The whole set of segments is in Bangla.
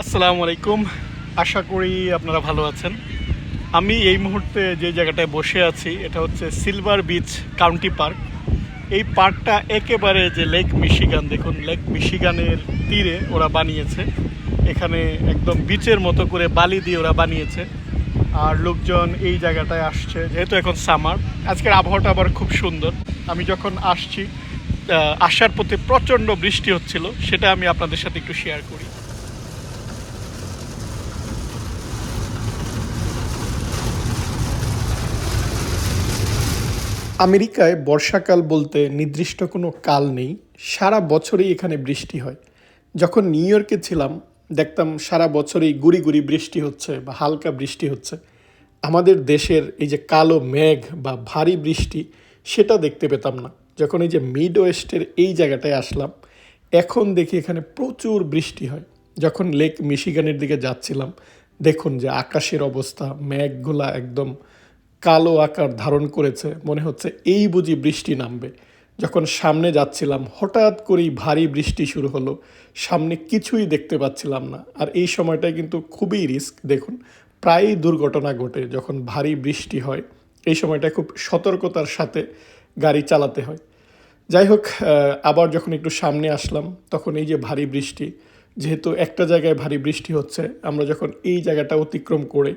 আসসালামু আলাইকুম। আশা করি আপনারা ভালো আছেন। আমি এই মুহূর্তে যে জায়গাটায় বসে আছি, এটা হচ্ছে সিলভার বিচ কাউন্টি পার্ক এই পার্কটা একেবারে যে লেক মিশিগান দেখুন লেক মিশিগানের তীরে ওরা বানিয়েছে। এখানে একদম বিচের মতো করে বালি দিয়ে ওরা বানিয়েছে। আর লোকজন এই জায়গাটায় আসছে, যেহেতু এখন সামার আজকের আবহাওয়াটা আবার খুব সুন্দর। আমি যখন আসছি আসার পথে প্রচণ্ড বৃষ্টি হচ্ছিল, সেটা আমি আপনাদের সাথে একটু শেয়ার করি। আমেরিকায় বর্ষাকাল বলতে নির্দিষ্ট কোনো কাল নেই, সারা বছরই এখানে বৃষ্টি হয়। যখন নিউ ইয়র্কে ছিলাম, দেখতাম সারা বছরই গুড়ি গুড়ি বৃষ্টি হচ্ছে বা হালকা বৃষ্টি হচ্ছে। আমাদের দেশের এই যে কালো মেঘ বা ভারী বৃষ্টি, সেটা দেখতে পেতাম না। যখন এই যে মিড ওয়েস্টের এই জায়গাটায় আসলাম, এখন দেখি এখানে প্রচুর বৃষ্টি হয়। যখন লেক মিশিগানের দিকে যাচ্ছিলাম, দেখুন যে আকাশের অবস্থা, মেঘগুলা একদম কালো আকার ধারণ করেছে। মনে হচ্ছে এই বুঝি বৃষ্টি নামবে। যখন সামনে যাচ্ছিলাম, হঠাৎ করেই ভারী বৃষ্টি শুরু হলো। সামনে কিছুই দেখতে পাচ্ছিলাম না। আর এই সময়টায় কিন্তু খুবই রিস্ক। দেখুন, প্রায়ই দুর্ঘটনা ঘটে যখন ভারী বৃষ্টি হয়। এই সময়টা খুব সতর্কতার সাথে গাড়ি চালাতে হয়। যাই হোক আবার যখন একটু সামনে আসলাম, তখন এই যে ভারী বৃষ্টি, যেহেতু একটা জায়গায় ভারী বৃষ্টি হচ্ছে, আমরা যখন এই জায়গাটা অতিক্রম করে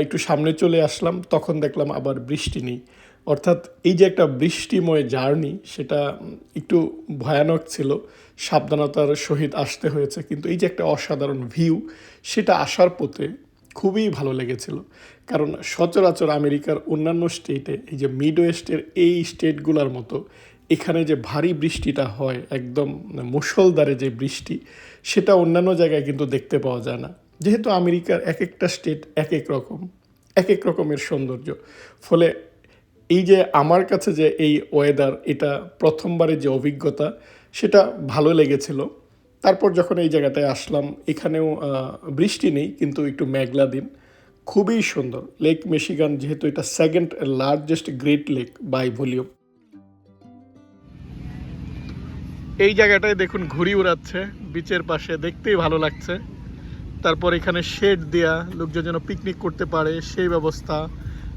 একটু সামনে চলে আসলাম, তখন দেখলাম আবার বৃষ্টি নেই। অর্থাৎ এই যে একটা বৃষ্টিময় জার্নি, সেটা একটু ভয়ানক ছিল। সাবধানতার সহিত আসতে হয়েছে, কিন্তু এই যে একটা অসাধারণ ভিউ, সেটা আসার পথে খুবই ভালো লেগেছিল। কারণ সচরাচর আমেরিকার অন্যান্য স্টেটে, এই যে মিড ওয়েস্টের এই স্টেটগুলোর মতো, এখানে যে ভারী বৃষ্টিটা হয়, একদম মুষলধারে যে বৃষ্টি, সেটা অন্যান্য জায়গায় কিন্তু দেখতে পাওয়া যায় না। যেহেতু আমেরিকার এক একটা স্টেট এক এক রকম এক এক রকমের সৌন্দর্য। ফলে এই যে আমার কাছে যে এই ওয়েদার এটা প্রথমবারের যে অভিজ্ঞতা, সেটা ভালো লেগেছিল। তারপর যখন এই জায়গাটায় আসলাম, এখানেও বৃষ্টি নেই, কিন্তু একটু মেঘলা দিন। খুবই সুন্দর। লেক মিশিগান যেহেতু এটা second largest great lake by volume এই জায়গাটায় দেখুন, ঘুড়ি উড়াচ্ছে বিচের পাশে। দেখতেই ভালো লাগছে। তারপর এখানে শেড দেয়া, লোকজন যেন পিকনিক করতে পারে, সেই ব্যবস্থা।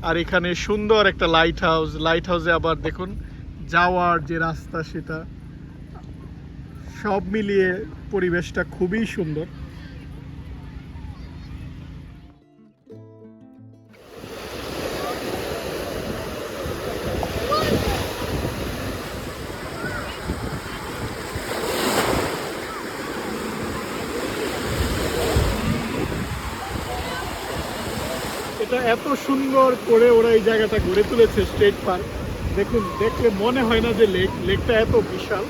আর এখানে সুন্দর একটা লাইট হাউস লাইট হাউসে আবার দেখুন, যাওয়ার যে রাস্তা সেটা, সব মিলিয়ে পরিবেশটা খুবই সুন্দর। সুন্দর করে ওরা এই জায়গাটা গড়ে তুলেছে স্টেট পার্ক। দেখুন, দেখলে মনে হয় না যে লেক, লেকটা এত বিশাল।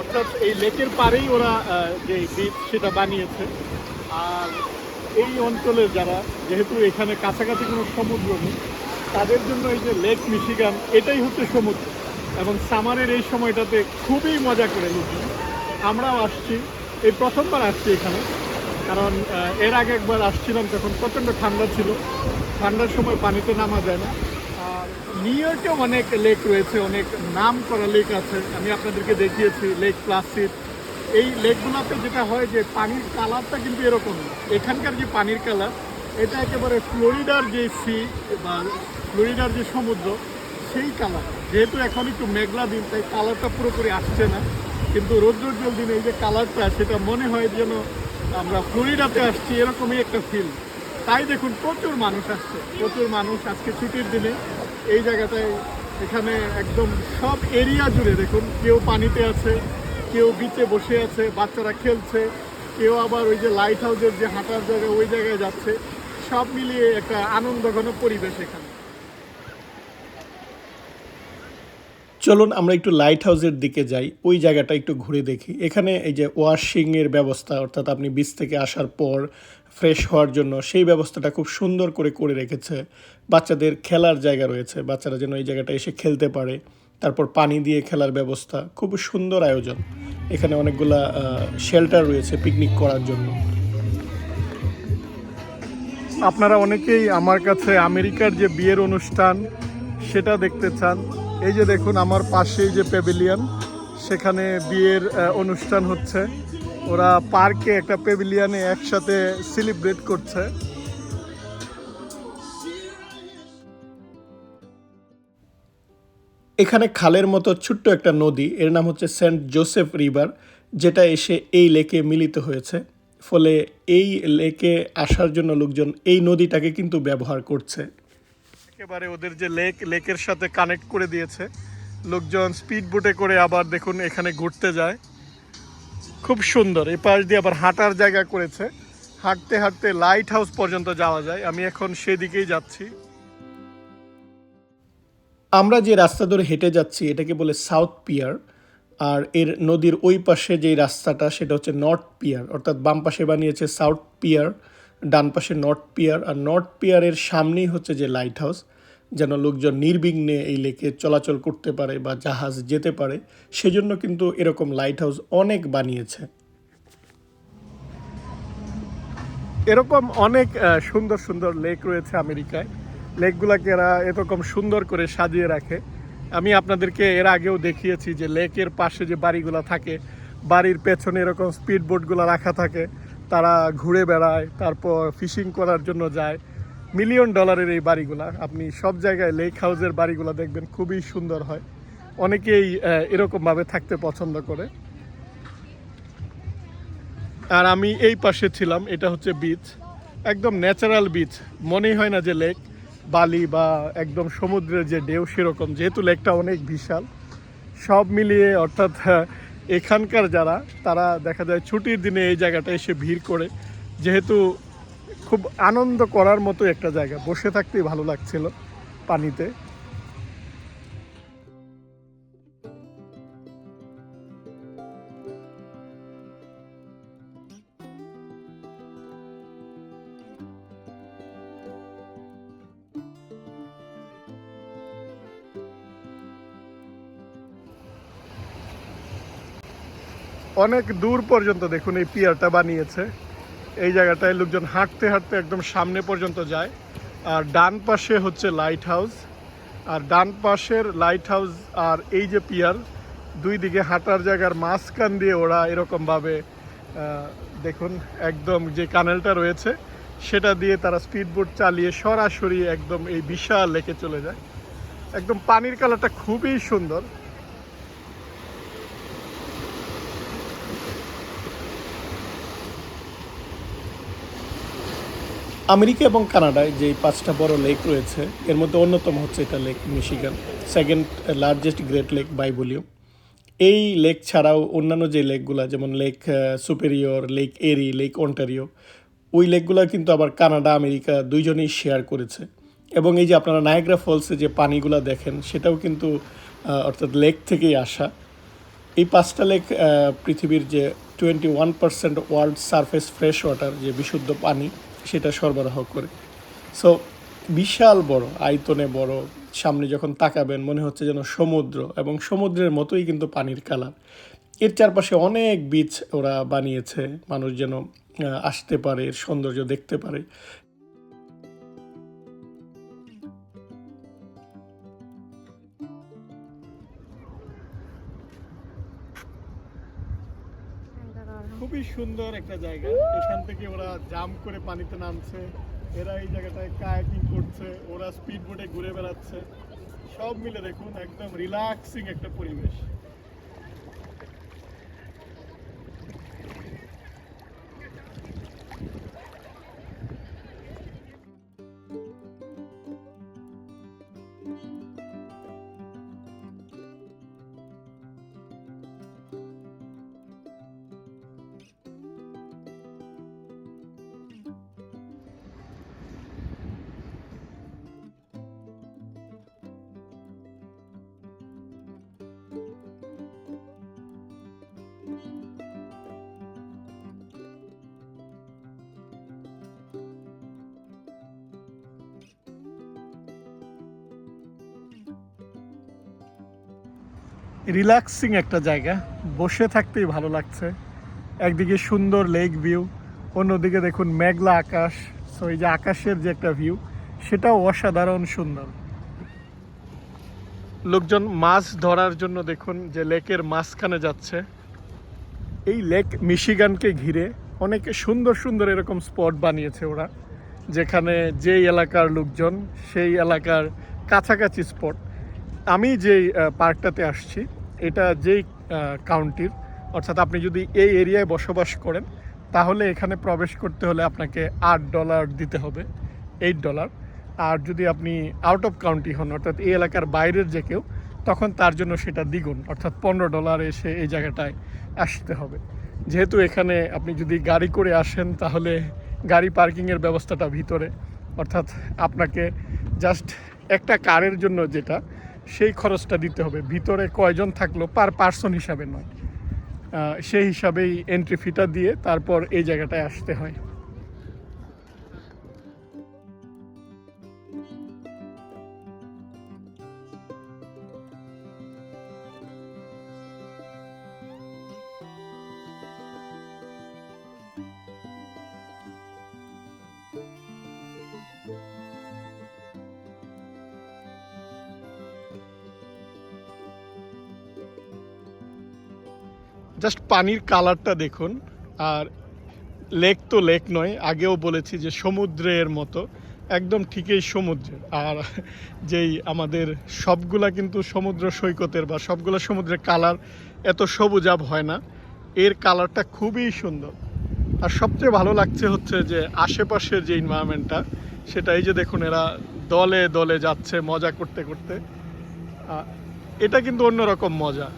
অর্থাৎ এই লেকের পাড়েই ওরা যে বিচ সেটা বানিয়েছে। আর এই অঞ্চলের যারা, যেহেতু এখানে কাছাকাছি কোনো সমুদ্র নেই, তাদের জন্য এই যে লেক মিশিগান, এটাই হচ্ছে সমুদ্র। এবং সামারের এই সময়টাতে খুবই মজা করে লোকজন আমরাও আসছি। এই প্রথমবার আসছি এখানে। কারণ এর আগে একবার আসছিলাম তখন প্রচণ্ড ঠান্ডা ছিল। ঠান্ডার সময় পানিতে নামা যায় না। নিউ অনেক লেক রয়েছে, অনেক নাম করা লেক আছে। আমি আপনাদেরকে দেখিয়েছি, লেক প্লাসিড। এই লেকগুলোতে যেটা হয় যে, পানির কালারটা কিন্তু এরকম। এখানকার যে পানির কালার, এটা একেবারে ফ্লোরিডার যে সি বা ফ্লোরিডার যে সমুদ্র, সেই কালার। যেহেতু এখন একটু মেঘলা দিন, তাই কালারটা পুরোপুরি আসছে না। কিন্তু রৌদ্রোজ্জ্বল দিনে, এই যে কালারটা, সেটা মনে হয় যেন আমরা ফ্লোরিডাতে আসছি, এরকমই একটা ফিল তাই দেখুন, প্রচুর মানুষ আসছে, প্রচুর মানুষ আজকে ছুটির দিনে। এই জায়গাটায় এখানে একদম সব এরিয়া জুড়ে দেখুন, কেউ পানিতে আছে, কেউ বিচে বসে আছে, বাচ্চারা খেলছে, কেউ আবার ওই যে লাইট হাউসের যে হাঁটার জায়গা, ওই জায়গায় যাচ্ছে। সব মিলিয়ে একটা আনন্দঘন পরিবেশ এখানে। চলুন আমরা একটু লাইট হাউসের দিকে যাই। ওই জায়গাটা একটু ঘুরে দেখি। এখানে এই যে ওয়াশিংয়ের ব্যবস্থা, অর্থাৎ আপনি বিচ থেকে আসার পর ফ্রেশ হওয়ার জন্য সেই ব্যবস্থাটা খুব সুন্দর করে করে রেখেছে। বাচ্চাদের খেলার জায়গা রয়েছে। বাচ্চারা যেন এই জায়গাটা এসে খেলতে পারে। তারপর পানি দিয়ে খেলার ব্যবস্থা, খুব সুন্দর আয়োজন। এখানে অনেকগুলা শেল্টার রয়েছে পিকনিক করার জন্য। আপনারা অনেকেই আমার কাছে আমেরিকার যে বিয়ের অনুষ্ঠান, সেটা দেখতে চান। এই যে দেখুন, আমার পাশেই যে প্যাভিলিয়ন সেখানে বিয়ের অনুষ্ঠান হচ্ছে। ওরা পার্কে একটা পেভিলিয়ানে একসাথে সেলিব্রেট করছে। এখানে খালের মতো ছোট্ট একটা নদী, এর নাম হচ্ছে সেন্ট জোসেফ রিভার, যেটা এসে এই লেকে মিলিত হয়েছে। ফলে এই লেকে আসার জন্য লোকজন এই নদীটাকে কিন্তু ব্যবহার করছে। একেবারে ওদের যে লেক, লেকের সাথে কানেক্ট করে দিয়েছে। লোকজন স্পিড বোটে করে আবার দেখুন এখানে ঘুরতে যায়। খুব সুন্দর এ পাশ দিয়ে আবার হাঁটার জায়গা করেছে। হাঁটতে হাঁটতে লাইট হাউস পর্যন্ত যাওয়া যায়। আমি এখন সেদিকেই যাচ্ছি। আমরা যে রাস্তা ধরে হেঁটে যাচ্ছি, এটাকে বলে সাউথ পিয়ার আর এর নদীর ওই পাশে যে রাস্তাটা, সেটা হচ্ছে নর্থ পিয়ার অর্থাৎ বাম পাশে বানিয়েছে সাউথ পিয়ার ডান পাশে নর্থ পিয়ার, আর নর্থ পিয়ারের সামনেই হচ্ছে যে লাইট হাউস যেন লোকজন নির্বিঘ্নে এই লেকে চলাচল করতে পারে বা জাহাজ যেতে পারে, সেজন্য কিন্তু এরকম লাইট হাউস অনেক বানিয়েছে। এরকম অনেক সুন্দর সুন্দর লেক রয়েছে আমেরিকায়। লেকগুলোকে এরা এরকম সুন্দর করে সাজিয়ে রাখে। আমি আপনাদেরকে এর আগেও দেখিয়েছি যে লেকের পাশে যে বাড়িগুলো থাকে, বাড়ির পেছনে এরকম স্পিড বোটগুলো রাখা থাকে। তারা ঘুরে বেড়ায়, তারপর ফিশিং করার জন্য যায়। মিলিয়ন ডলারের এই বাড়িগুলা, আপনি সব জায়গায় লেক হাউসের বাড়িগুলো দেখবেন, খুবই সুন্দর হয়। অনেকেই এরকমভাবে থাকতে পছন্দ করে। আর আমি এই পাশে ছিলাম, এটা হচ্ছে বিচ একদম ন্যাচারাল বিচ মনেই হয় না যে লেক বালি বা একদম সমুদ্রের যে ঢেউ সেরকম, যেহেতু লেকটা অনেক বিশাল। সব মিলিয়ে অর্থাৎ এখানকার যারা, তারা দেখা যায় ছুটির দিনে এই জায়গাটা এসে ভিড় করে। যেহেতু খুব আনন্দ করার মতো একটা জায়গা, বসে থাকতেই ভালো লাগছিল পানিতে। অনেক দূর পর্যন্ত দেখুন এই পিয়ারটা বানিয়েছে। এই জায়গাটায় লোকজন হাঁটতে হাঁটতে একদম সামনে পর্যন্ত যায়। আর ডান পাশে হচ্ছে লাইট হাউস আর ডান পাশের লাইট হাউস আর এই যে পিয়ার দুই দিকে হাঁটার জায়গার মাঝখান দিয়ে ওরা এরকমভাবে দেখুন একদম যে কানেলটা রয়েছে, সেটা দিয়ে তারা স্পিড বোট চালিয়ে সরাসরি একদম এই বিশাল লেকে চলে যায়। একদম পানির কালারটা খুবই সুন্দর। আমেরিকা এবং কানাডায় যে পাঁচটা বড় লেক রয়েছে, এর মধ্যে অন্যতম হচ্ছে এটা lake Michigan second largest great lake by volume এই লেক ছাড়াও অন্যান্য যে লেকগুলা, যেমন lake superior lake Erie lake Ontario ওই লেকগুলা কিন্তু আবার কানাডা, আমেরিকা দুইজনেই শেয়ার করেছে। এবং এই যে আপনারা নায়গ্রা ফলসে যে পানিগুলা দেখেন, সেটাও কিন্তু অর্থাৎ লেক থেকেই আসা। এই পাঁচটা লেক পৃথিবীর যে twenty one percent world surface fresh water যে বিশুদ্ধ পানি সেটা সরবরাহ করে। সো বিশাল বড়, আয়তনে বড়, সামনে যখন তাকাবেন মনে হচ্ছে যেন সমুদ্র এবং সমুদ্রের মতোই কিন্তু পানির কালার। এর চারপাশে অনেক বীচ ওরা বানিয়েছে, মানুষ যেন আসতে পারে, এর সৌন্দর্য দেখতে পারে। খুবই সুন্দর একটা জায়গা। এখান থেকে ওরা জাম করে পানিতে নামছে। এরা এই জায়গাটায় কায়াকিং করছে। ওরা স্পিড বোটে ঘুরে বেড়াচ্ছে। সব মিলে দেখুন, একদম রিল্যাক্সিং একটা পরিবেশ। রিল্যাক্সিং একটা জায়গা। বসে থাকতেই ভালো লাগছে। একদিকে সুন্দর লেক ভিউ অন্যদিকে দেখুন মেঘলা আকাশ। সো এই যে আকাশের যে একটা ভিউ সেটাও অসাধারণ সুন্দর। লোকজন মাছ ধরার জন্য দেখুন যে লেকের মাঝখানে যাচ্ছে। এই লেক মিশিগানকে ঘিরে অনেক সুন্দর সুন্দর এরকম স্পট বানিয়েছে ওরা, যেখানে যেই এলাকার লোকজন, সেই এলাকার কাছাকাছি স্পট আমি যেই পার্কটাতে আসছি এটা যেই কাউন্টির অর্থাৎ আপনি যদি এই এরিয়ায় বসবাস করেন, তাহলে এখানে প্রবেশ করতে হলে আপনাকে আট ডলার দিতে হবে এইট ডলার আর যদি আপনি আউট অফ কাউন্টি হন, অর্থাৎ এই এলাকার বাইরের যে কেউ, তখন তার জন্য সেটা দ্বিগুণ, অর্থাৎ পনেরো ডলার এসে এই জায়গাটায় আসতে হবে। যেহেতু এখানে আপনি যদি গাড়ি করে আসেন, তাহলে গাড়ি পার্কিংয়ের ব্যবস্থাটা ভিতরে। অর্থাৎ আপনাকে জাস্ট একটা কারের জন্য যেটা সেই খরচটা দিতে হবে। ভিতরে কয়জন থাকল পার পার্সন হিসাবে নয়। সেই হিসাবেই এন্ট্রি ফিটা দিয়ে তারপর এই জায়গাটায় আসতে হয়। জাস্ট পানির কালারটা দেখুন। আর লেক তো লেক নয়, আগেও বলেছি যে সমুদ্রের মতো। একদম ঠিকই সমুদ্রের। আর যেই আমাদের সবগুলা কিন্তু সমুদ্র সৈকতের বা সবগুলা সমুদ্রের কালার এত সবুজাব হয় না। এর কালারটা খুবই সুন্দর। আর সবচেয়ে ভালো লাগছে হচ্ছে যে আশেপাশের যে এনভায়রনমেন্টটা সেটা এই যে দেখুন এরা দলে দলে যাচ্ছে মজা করতে করতে। এটা কিন্তু অন্যরকম মজা।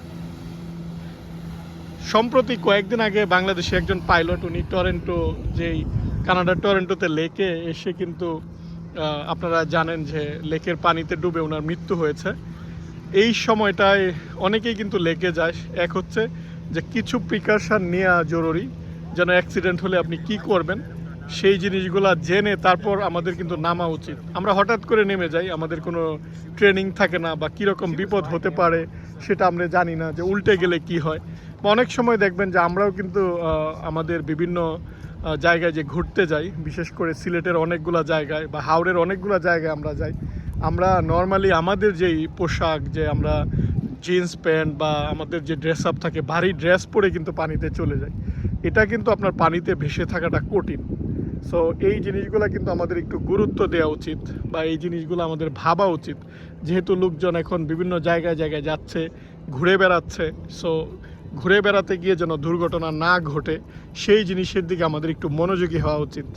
সম্প্রতি কয়েকদিন আগে বাংলাদেশে একজন পাইলট, উনি টরেন্টো যেই কানাডার টরেন্টোতে লেকে এসে কিন্তু আপনারা জানেন যে লেকের পানিতে ডুবে ওনার মৃত্যু হয়েছে। এই সময়টায় অনেকেই কিন্তু লেকে যায়। এক হচ্ছে যে কিছু প্রিকশন নেওয়া জরুরি, যেন অ্যাক্সিডেন্ট হলে আপনি কি করবেন, সেই জিনিসগুলো জেনে তারপর আমাদের কিন্তু নামা উচিত। আমরা হঠাৎ করে নেমে যাই, আমাদের কোনো ট্রেনিং থাকে না বা কীরকম বিপদ হতে পারে, সেটা আমরা জানি না যে উল্টে গেলে কি হয়। অনেক সময় দেখবেন যে আমরাও কিন্তু আমাদের বিভিন্ন জায়গায় যে ঘুরতে যাই, বিশেষ করে সিলেটের অনেকগুলো জায়গায় বা হাওড়ের অনেকগুলো জায়গায় আমরা যাই, আমরা নর্মালি আমাদের যেই পোশাক, যে আমরা জিন্স প্যান্ট বা আমাদের যে ড্রেস আপ থাকে, ভারী ড্রেস পরে কিন্তু পানিতে চলে যায় এটা কিন্তু আপনার পানিতে ভেসে থাকাটা কঠিন। সো এই জিনিসগুলো কিন্তু আমাদের একটু গুরুত্ব দেওয়া উচিত বা এই জিনিসগুলো আমাদের ভাবা উচিত। যেহেতু লোকজন এখন বিভিন্ন জায়গায় জায়গায় যাচ্ছে, ঘুরে বেড়াচ্ছে সো ঘুরে বেড়াতে গিয়ে যেন দুর্ঘটনা না ঘটে, সেই জিনিসের দিকে আমাদের একটু মনোযোগী হওয়া উচিত।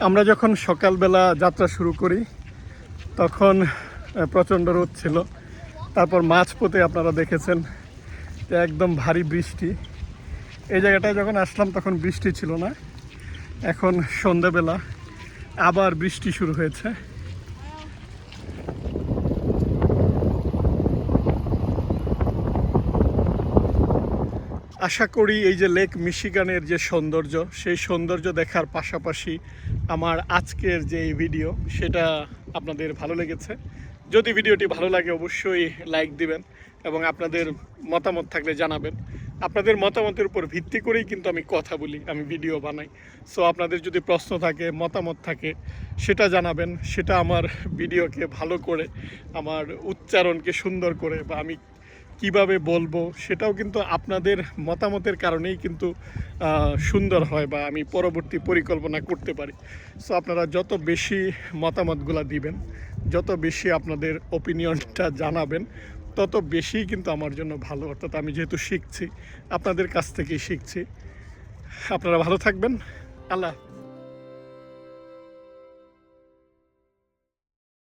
আমরা যখন সকালবেলা যাত্রা শুরু করি, তখন প্রচণ্ড রোদ ছিল। তারপর মাঝপথে আপনারা দেখেছেন যে একদম ভারী বৃষ্টি। এই জায়গাটায় যখন আসলাম, তখন বৃষ্টি ছিল না। এখন সন্ধ্যাবেলা আবার বৃষ্টি শুরু হয়েছে। আশা করি এই যে লেক মিশিগানের যে সৌন্দর্য, সেই সৌন্দর্য দেখার পাশাপাশি আমার আজকের যে এই ভিডিও সেটা আপনাদের ভালো লেগেছে। যদি ভিডিওটি ভালো লাগে, অবশ্যই লাইক দিবেন এবং আপনাদের মতামত থাকলে জানাবেন। আপনাদের মতামতের উপর ভিত্তি করেই কিন্তু আমি কথা বলি, আমি ভিডিও বানাই। সো আপনাদের যদি প্রশ্ন থাকে, মতামত থাকে, সেটা জানাবেন। সেটা আমার ভিডিওকে ভালো করে, আমার উচ্চারণকে সুন্দর করে বা আমি কীভাবে বলব সেটাও কিন্তু আপনাদের মতামতের কারণেই কিন্তু সুন্দর হয় বা আমি পরবর্তী পরিকল্পনা করতে পারি। সো আপনারা যত বেশি মতামতগুলো দিবেন, যত বেশি আপনাদের ওপিনিয়নটা জানাবেন, তত বেশি কিন্তু আমার জন্য ভালো। অর্থাৎ আমি যেহেতু শিখছি, আপনাদের কাছ থেকেই শিখছি। আপনারা ভালো থাকবেন। আল্লাহ।